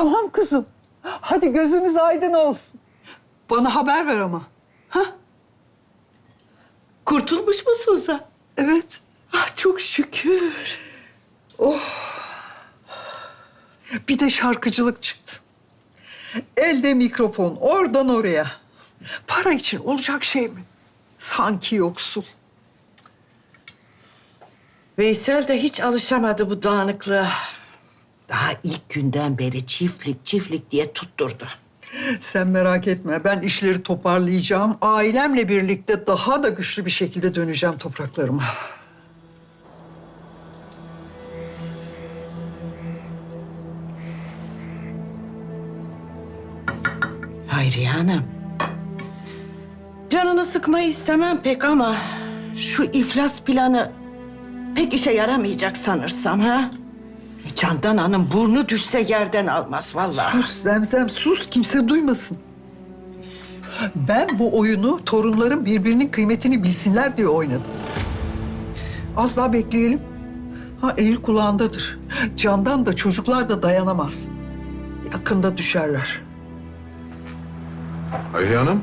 Tamam kızım. Hadi gözümüz aydın olsun. Bana haber ver ama. Ha? Kurtulmuş musun sen? Evet. Ah çok şükür. Bir de şarkıcılık çıktı. Elde mikrofon oradan oraya. Para için olacak şey mi? Sanki yoksul. Veysel de hiç alışamadı bu dağınıklığa. Daha ilk günden beri çiftlik çiftlik diye tutturdu. Sen merak etme. Ben işleri toparlayacağım. Ailemle birlikte daha da güçlü bir şekilde döneceğim topraklarıma. Hayriye Hanım. Canını sıkmayı istemem pek ama şu iflas planı pek işe yaramayacak sanırsam ha. Candan Hanım burnu düşse yerden almaz vallahi. Sus Zemzem sus. Kimse duymasın. Ben bu oyunu torunlarım birbirinin kıymetini bilsinler diye oynadım. Az daha bekleyelim. Ha el kulağındadır. Candan da çocuklar da dayanamaz. Yakında düşerler. Hayriye Hanım.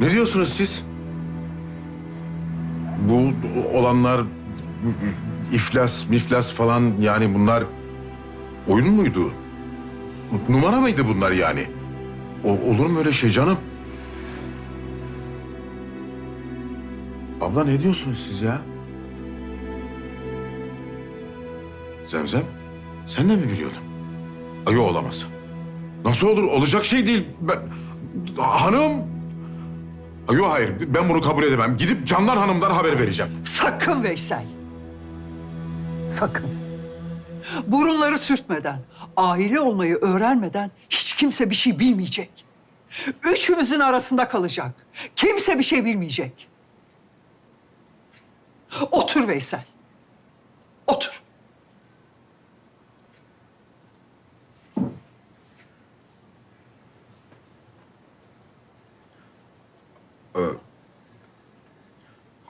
Ne diyorsunuz siz? Bu olanlar iflas, miflas falan yani bunlar oyun muydu? Numara mıydı bunlar yani? O, olur mu öyle şey canım? Abla ne diyorsunuz siz ya? Zemzem, sen de mi biliyordun? Ay o olamaz. Nasıl olur? Olacak şey değil. Ben... Hanım... Ay, Yok hayır, ben bunu kabul edemem. Gidip Candan Hanım'dan haber vereceğim. Sakın Veysel. Sakın. Burunları sürtmeden, aile olmayı öğrenmeden hiç kimse bir şey bilmeyecek. Üçümüzün arasında kalacak. Kimse bir şey bilmeyecek. Otur Veysel. Otur.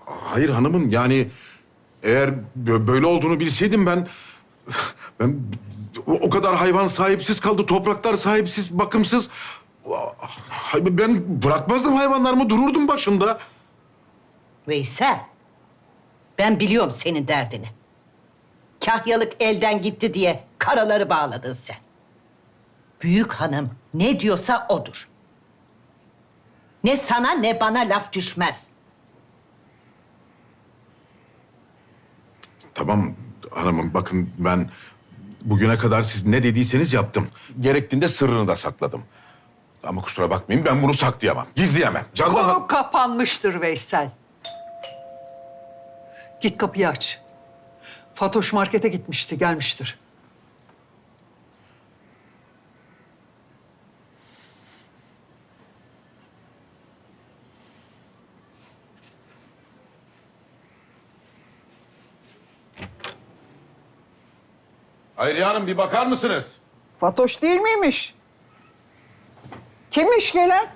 Hayır hanımım yani eğer bö- böyle olduğunu bilseydim ben... Ben o kadar hayvan sahipsiz kaldı, topraklar sahipsiz, bakımsız. Ben bırakmazdım hayvanlarımı, dururdum başında. Veysel, ben biliyorum senin derdini. Kahyalık elden gitti diye karaları bağladın sen. Büyük hanım ne diyorsa odur. Ne sana ne bana laf düşmez. Tamam hanımım bakın ben bugüne kadar siz ne dediyseniz yaptım. Gerektiğinde sırrını da sakladım. Ama kusura bakmayın ben bunu saklayamam, gizleyemem. Candan Konu kapanmıştır Veysel. Git kapıyı aç. Fatoş markete gitmişti, gelmiştir. Hayriye Hanım bir bakar mısınız? Fatoş değil miymiş? Kimmiş gelen?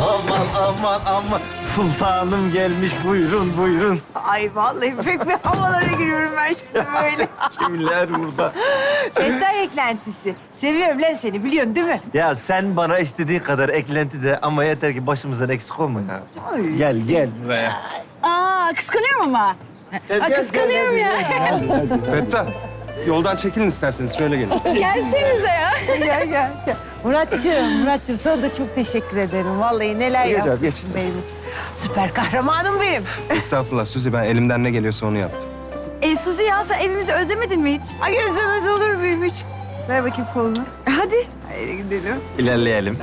Aman aman aman. Sultanım gelmiş buyurun buyurun. Ay vallahi pek bir havalara giriyorum ben şimdi böyle. Kimler burada? Feda eklentisi. Seviyorum lan seni biliyorsun değil mi? Ya sen bana istediğin kadar eklenti de ama yeter ki başımızdan eksik olma ya. Gel gel buraya. Aa kıskanıyorum ama. Gel, kıskanıyorum gel, ya. Fettah, yoldan çekilin isterseniz. Şöyle gelin. Gelsenize ya. gel gel gel. Muratcığım, Muratcığım sana da çok teşekkür ederim. Vallahi neler Geç abi, yapmışsın benim için. Süper kahramanım benim. Estağfurullah Suzi, ben elimden ne geliyorsa onu yaptım. E, Suzi ya sen evimizi özlemedin mi hiç? Ay özlemez olur muyum hiç? Ver bakayım kolunu. Hadi. Haydi gidelim. İlerleyelim.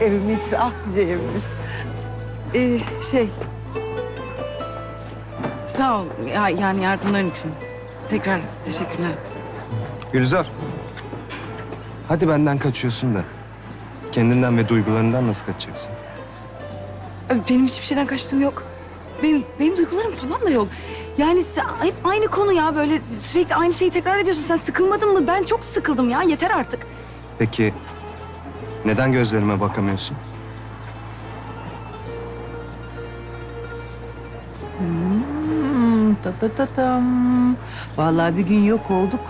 Evimiz, ah güzel evimiz. Ee, şey... Sağ ol ya, yani yardımların için. Tekrar teşekkürler. Gülizar, Hadi benden kaçıyorsun da. Kendinden ve duygularından nasıl kaçacaksın? Benim hiçbir şeyden kaçtığım yok. Benim, benim duygularım falan da yok. Yani sen- hep aynı konu ya böyle sürekli aynı şeyi tekrar ediyorsun. Sen sıkılmadın mı? Ben çok sıkıldım ya yeter artık. Peki neden gözlerime bakamıyorsun? Ta ta ta tam. Vallahi bir gün yok olduk.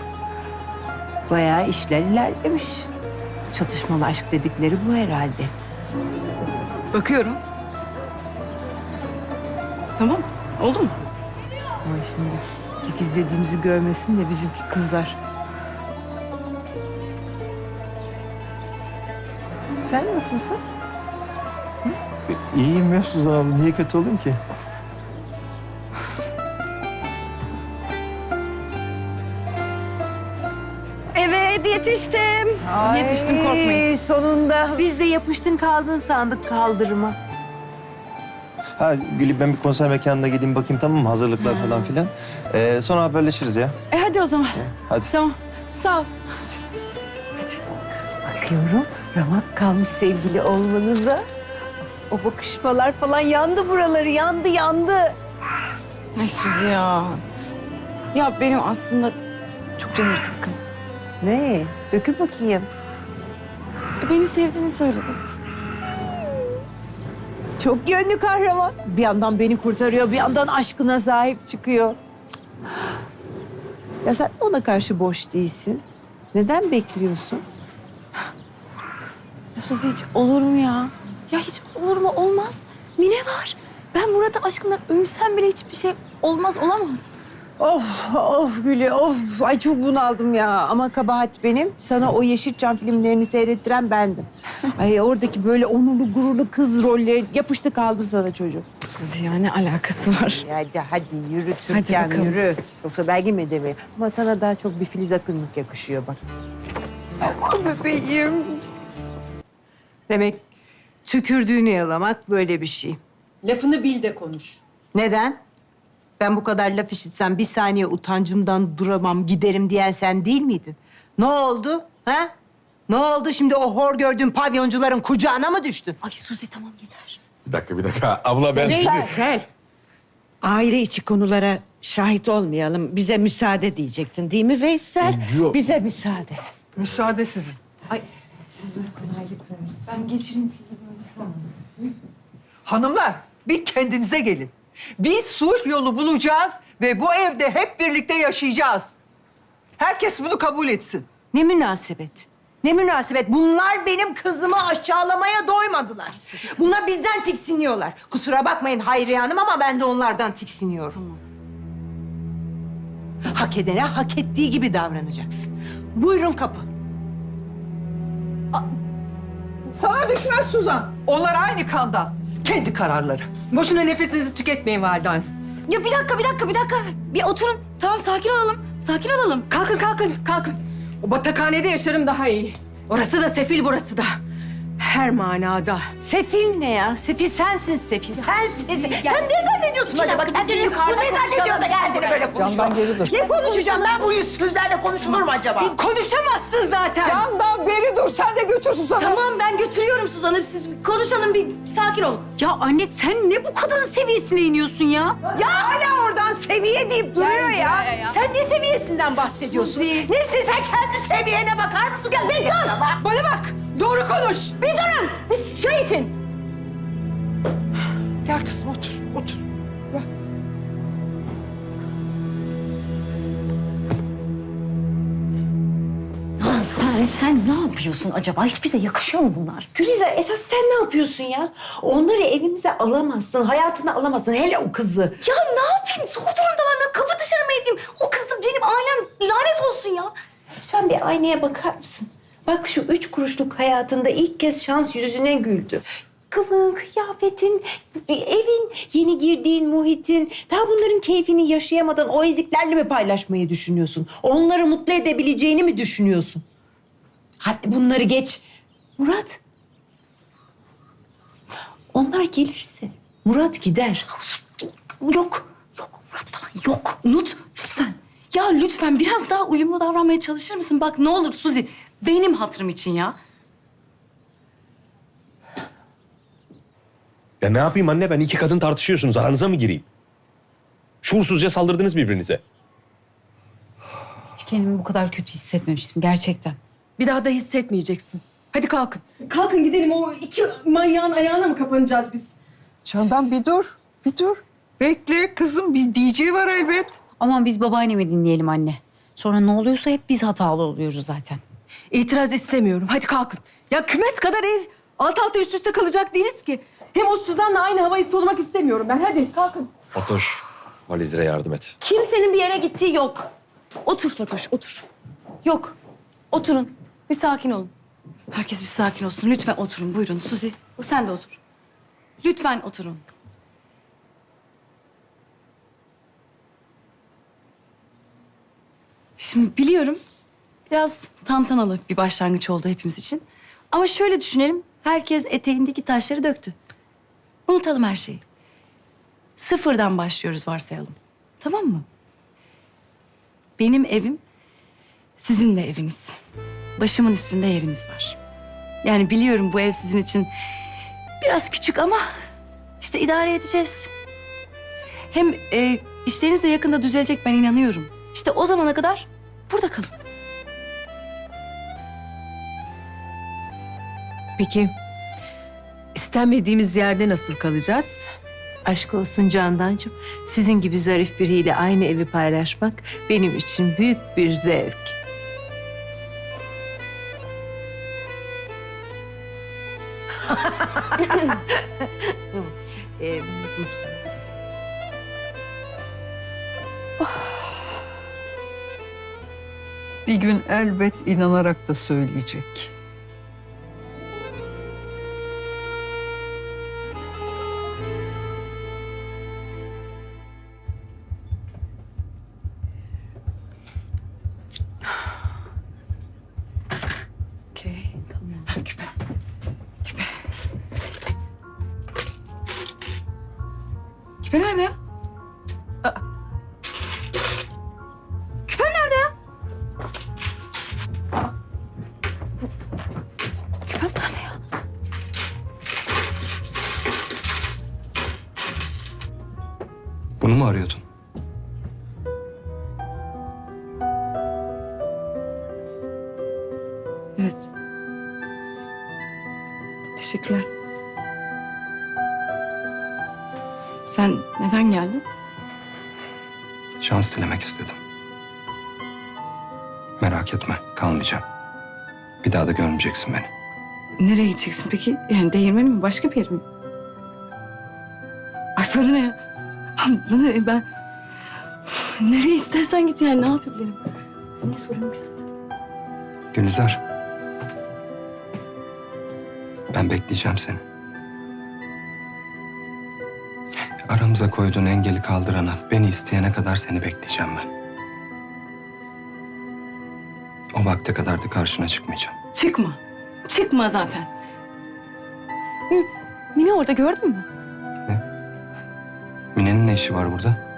Bayağı işler ilerlemiş. Çatışmalı aşk dedikleri bu herhalde. Bakıyorum. Tamam. Oldu mu? Ama şimdi dikizlediğimizi görmesin de bizimki kızlar. Sen nasılsın? İyiyim ya Suzan abla. Niye kötü olayım ki? Yetiştim. Yetiştim korkmayın. Ay, Sonunda. Biz de yapıştın kaldın sandık kaldırıma. Ha Gülüp ben bir konser mekanına gideyim bakayım tamam mı? Hazırlıklar falan filan. Ee, sonra haberleşiriz ya. E hadi o zaman. Hadi. Tamam. Sağ ol. Bakıyorum ramak kalmış sevgili olmanıza. O bakışmalar falan yandı buraları yandı yandı. Ay Suzi ya. Ya benim aslında çok canım sıkkın. Ne? Dökül bakayım. Beni sevdiğini söyledin. Çok yönlü kahraman. Bir yandan beni kurtarıyor, bir yandan aşkına sahip çıkıyor. Ya sen ona karşı boş değilsin. Neden bekliyorsun? Ya Suzi hiç olur mu ya? Ya hiç olur mu? Olmaz. Mine var. Ben Murat'a aşkımdan ölsem bile hiçbir şey olmaz, olamaz. Of, of Gülü, of. Ay çok bunaldım ya. Ama kabahat benim. Sana o Yeşilçam filmlerini seyrettiren bendim. Ay oradaki böyle onurlu gururlu kız rolleri yapıştı kaldı sana çocuk. Suzi ya ne alakası var? Hadi hadi yürü Hadi Türkan bakalım. yürü. Yoksa belki mi demeye. Ama sana daha çok bir Filiz Akınlık yakışıyor bak. Aman bebeğim. Demek tükürdüğünü yalamak böyle bir şey. Lafını bil de konuş. Neden? Ben bu kadar laf işitsem bir saniye utancımdan duramam giderim diyen sen değil miydin? Ne oldu? Ha? Ne oldu şimdi o hor gördüğün pavyoncuların kucağına mı düştün? Ay Suzi tamam yeter. Bir dakika bir dakika. Abla ben şimdi... Veysel, aile içi konulara şahit olmayalım. Bize müsaade diyecektin değil mi Veysel? Yok. Bize müsaade. Müsaade sizin. Ben geçireyim sizi böyle. Hanımlar bir kendinize gelin. Biz sulh yolu bulacağız ve bu evde hep birlikte yaşayacağız. Herkes bunu kabul etsin. Ne münasebet? Ne münasebet? Bunlar benim kızımı aşağılamaya doymadılar. Bunlar bizden tiksiniyorlar. Kusura bakmayın Hayriye Hanım ama ben de onlardan tiksiniyorum. Hak edene hak ettiği gibi davranacaksın. Buyurun kapı. Sana düşmez Suzan. Onlar aynı kandan. Kendi kararları. Boşuna nefesinizi tüketmeyin validen. Ya bir dakika, bir dakika, bir dakika. Bir oturun. Tamam sakin olalım. Sakin olalım. Kalkın kalkın kalkın. O batakhanede yaşarım daha iyi. Orası da sefil burası da. Her manada. Sefil ne ya? Sefil sensin Sefil. Sensin. Sen ne zannediyorsun acaba? Kendini yukarıda ne zannediyor da kendini böyle konuşuyor? Candan geri dur. Ne konuşacağım ben bu yüzsüzlerle konuşulur mu acaba? Bir konuşamazsın zaten. Candan beri dur. Sen de götür Suzan'ı. Tamam ben götürüyorum Suzan'ı. Siz konuşalım bir sakin olun. Ya anne sen ne bu kadının seviyesine iniyorsun ya? Ya hala oradan seviye deyip duruyor ya. ya. Sen ne seviyesinden bahsediyorsun? Suzi. Nesin sen kendi seviyene bakar mısın? Ya bir dur. Bana bak. Doğru konuş. Bir durun. Biz şey için. Gel kızım otur. Otur. Ya sen, sen ne yapıyorsun acaba? Hiç bize yakışıyor mu bunlar? Gülize esas sen ne yapıyorsun ya? Onları evimize alamazsın, hayatına alamazsın. Hele o kızı. Ya ne yapayım? Zor durumdalar. Ben kapı dışarı mı edeyim? O kız da benim ailem lanet olsun ya. Lütfen bir aynaya bakar mısın? Bak şu üç kuruşluk hayatında ilk kez şans yüzüne güldü. Kılığın, kıyafetin, evin, yeni girdiğin muhitin. Daha bunların keyfini yaşayamadan o eziklerle mi paylaşmayı düşünüyorsun? Onları mutlu edebileceğini mi düşünüyorsun? Hadi bunları geç. Murat. Onlar gelirse Murat gider. Yok. Yok Murat falan yok. Unut lütfen. Ya lütfen biraz daha uyumlu davranmaya çalışır mısın? Bak ne olur Suzi. Benim hatırım için ya. Ya ne yapayım anne? Ben iki kadın tartışıyorsunuz. Aranıza mı gireyim? Şuursuzca saldırdınız birbirinize. Hiç kendimi bu kadar kötü hissetmemiştim gerçekten. Bir daha da hissetmeyeceksin. Hadi kalkın. Kalkın gidelim. O iki manyağın ayağına mı kapanacağız biz? Candan bir dur, bir dur. Bekle kızım, bir DJ var elbet. Aman biz babaannemi dinleyelim anne. Sonra ne oluyorsa hep biz hatalı oluyoruz zaten. İtiraz istemiyorum. Hadi kalkın. Ya kümes kadar ev. Alt alta üst üste kalacak değiliz ki. Hem o Suzan'la aynı havayı solumak istemiyorum ben. Hadi kalkın. Fatoş, valizlere yardım et. Kimsenin bir yere gittiği yok. Otur Fatoş, otur. Yok. Oturun. Bir sakin olun. Herkes bir sakin olsun. Lütfen oturun. Buyurun Suzi. Sen de otur. Lütfen oturun. Şimdi biliyorum biraz tantanalı bir başlangıç oldu hepimiz için. Ama şöyle düşünelim. Herkes eteğindeki taşları döktü. Unutalım her şeyi. Sıfırdan başlıyoruz varsayalım. Tamam mı? Benim evim sizin de eviniz. Başımın üstünde yeriniz var. Yani biliyorum bu ev sizin için biraz küçük ama işte idare edeceğiz. Hem e, işleriniz de yakında düzelecek ben inanıyorum. İşte o zamana kadar burada kalın. Peki istenmediğimiz yerde nasıl kalacağız? Aşk olsun Candancığım. Sizin gibi zarif biriyle aynı evi paylaşmak benim için büyük bir zevk. Ee, Bir gün elbet inanarak da söyleyecek. Küpe nerede ya? Aa. Küpe nerede ya? Aa. Küpem nerede ya? Bunu mu arıyordun? Evet. Teşekkürler. Sen neden geldin? Şans dilemek istedim. Merak etme, kalmayacağım. Bir daha da görmeyeceksin beni. Nereye gideceksin peki? Yani değirmeni mi? Başka bir yere mi? Ay bana ne ya? Bana ne? Ben... Nereye istersen git yani. Ne yapabilirim? Niye soruyorum ki zaten? Gülizar. Ben bekleyeceğim seni. Aramıza koyduğun engeli kaldırana, beni isteyene kadar seni bekleyeceğim ben. O vakte kadar da karşına çıkmayacağım. Çıkma. Çıkma zaten. Hı, Mine orada gördün mü? Mine'nin ne işi var burada?